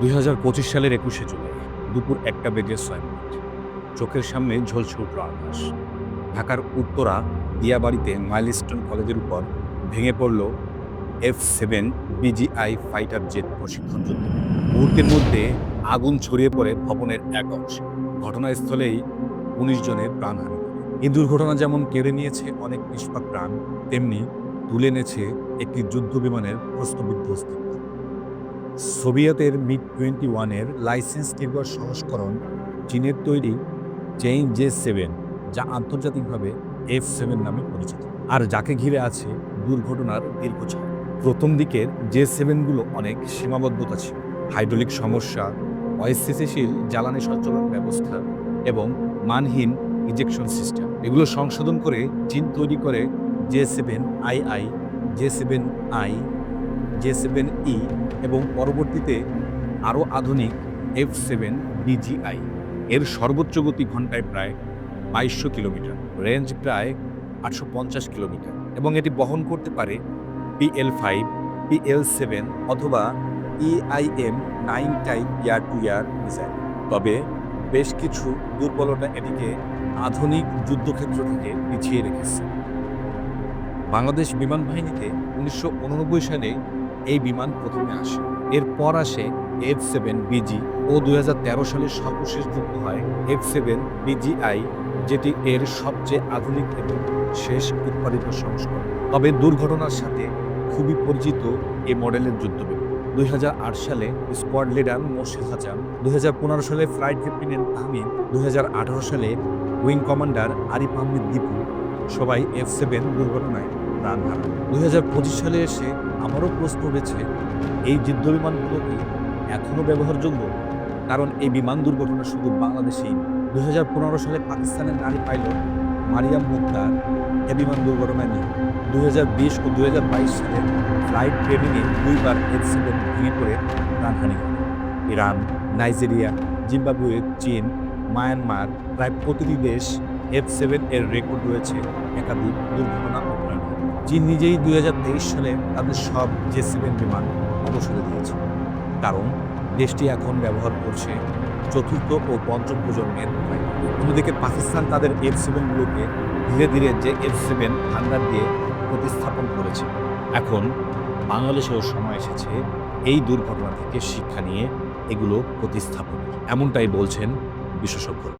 দুই হাজার পঁচিশ সালের একুশে জুলাই, দুপুর একটা বেজে ছয় মিনিট। চোখের সামনে ঝলছে উঠল আকাশ। ঢাকার উত্তরা দিয়াবাড়িতে মাইলস্টোন কলেজের উপর ভেঙে পড়ল F seven BGI fighter jet প্রশিক্ষণ যুদ্ধ। মুহূর্তের মধ্যে আগুন ছড়িয়ে পড়ে ভবনের এক অংশে। ঘটনাস্থলেই উনিশ জনের প্রাণহানি। এই দুর্ঘটনা যেমন কেড়ে নিয়েছে অনেক নিষ্পাপ প্রাণ, তেমনি তুলে এনেছে একটি যুদ্ধ বিমানের প্রশ্নবিদ্ধ অস্তিত্ব। সোভিয়েতের মিগ টোয়েন্টি ওয়ানের লাইসেন্স নির্ভর সংস্করণ চীনের তৈরি চেইন জে সেভেন যা আন্তর্জাতিকভাবে এফ সেভেন নামে পরিচিত। আর যাকে ঘিরে আছে দুর্ঘটনার দীর্ঘ ছক প্রথম দিকের জে সেভেনগুলো অনেক সীমাবদ্ধতা ছিল। হাইড্রোলিক সমস্যা, অস্থিতিশীল জ্বালানি সঞ্চালন ব্যবস্থা এবং মানহীন ইজেকশন সিস্টেম। এগুলো সংশোধন করে চীন তৈরি করে J seven I I, J seven I J seven E এবং পরবর্তীতে আরও আধুনিক এফ সেভেন ডিজিআই এর সর্বোচ্চ গতি ঘন্টায় প্রায় বাইশশো কিলোমিটার, রেঞ্জ প্রায় আটশো পঞ্চাশ কিলোমিটার এবং এটি বহন করতে পারে পিএল ফাইভ পিএল সেভেন অথবা EIM nine type air to air missile তবে বেশ কিছু দুর্বলতা এটিকে আধুনিক যুদ্ধক্ষেত্র থেকে পিছিয়ে রেখেছে। বাংলাদেশ বিমান বাহিনীতে উনিশশো উননব্বই সালে এই বিমান প্রথমে আসে। এরপর আসে এফ সেভেন বিজি ও দু হাজার তেরো সালে সর্বশেষ যুক্ত হয় এফ সেভেন বিজিআই যেটি এর সবচেয়ে আধুনিক এবং শেষ উৎপাদিত সংস্করণ। তবে দুর্ঘটনার সাথে খুবই পরিচিত এ মডেলের যুদ্ধ দুই সালে স্কোয়াড লিডার মোর্শেদ হাসান দুই সালে ফ্লাইট লেফটেন্যান্ট আহমেদ দুই সালে উইং কমান্ডার আরিফ আহমেদ দীপু সবাই এফ সেভেন দুর্ঘটনায় প্রাণ হারান দুই সালে এসে আমারও প্রশ্ন উঠেছে, এই যুদ্ধ বিমানগুলো কি এখনও ব্যবহারযোগ্য? কারণ এই বিমান দুর্ঘটনা শুধু বাংলাদেশেই দুই হাজার পনেরো সালে পাকিস্তানের নারী পাইলট মারিয়াম মুক্তার এ বিমান দুর্ঘটনায় নিয়ে দুই হাজার বিশ ও দুই হাজার বাইশ সালে ফ্লাইট ট্রেনিংয়ে দুইবার এফ সেভেন ভেঙে পড়ে প্রাণহানি ঘটে। ইরান, নাইজেরিয়া, জিম্বাবুয়ে, চীন, মায়ানমার, প্রায় প্রতিটি দেশ এফ সেভেন এর রেকর্ড রয়েছে একাধিক দুর্ঘটনা প্রাণহানি চীন নিজেই দুই হাজার তেইশ সালে তাদের সব জে সেভেন বিমান অবসরে দিয়েছে। কারণ দেশটি এখন ব্যবহার করছে চতুর্থ ও পঞ্চম প্রজন্মের অন্যদিকে পাকিস্তান তাদের এফ সেভেনগুলোকে ধীরে ধীরে যে এফ সেভেন থান্ডার দিয়ে প্রতিস্থাপন করেছে। এখন বাংলাদেশেও সময় এসেছে এই দুর্ঘটনা থেকে শিক্ষা নিয়ে এগুলো প্রতিস্থাপন এমনটাই বলছেন বিশেষজ্ঞরা।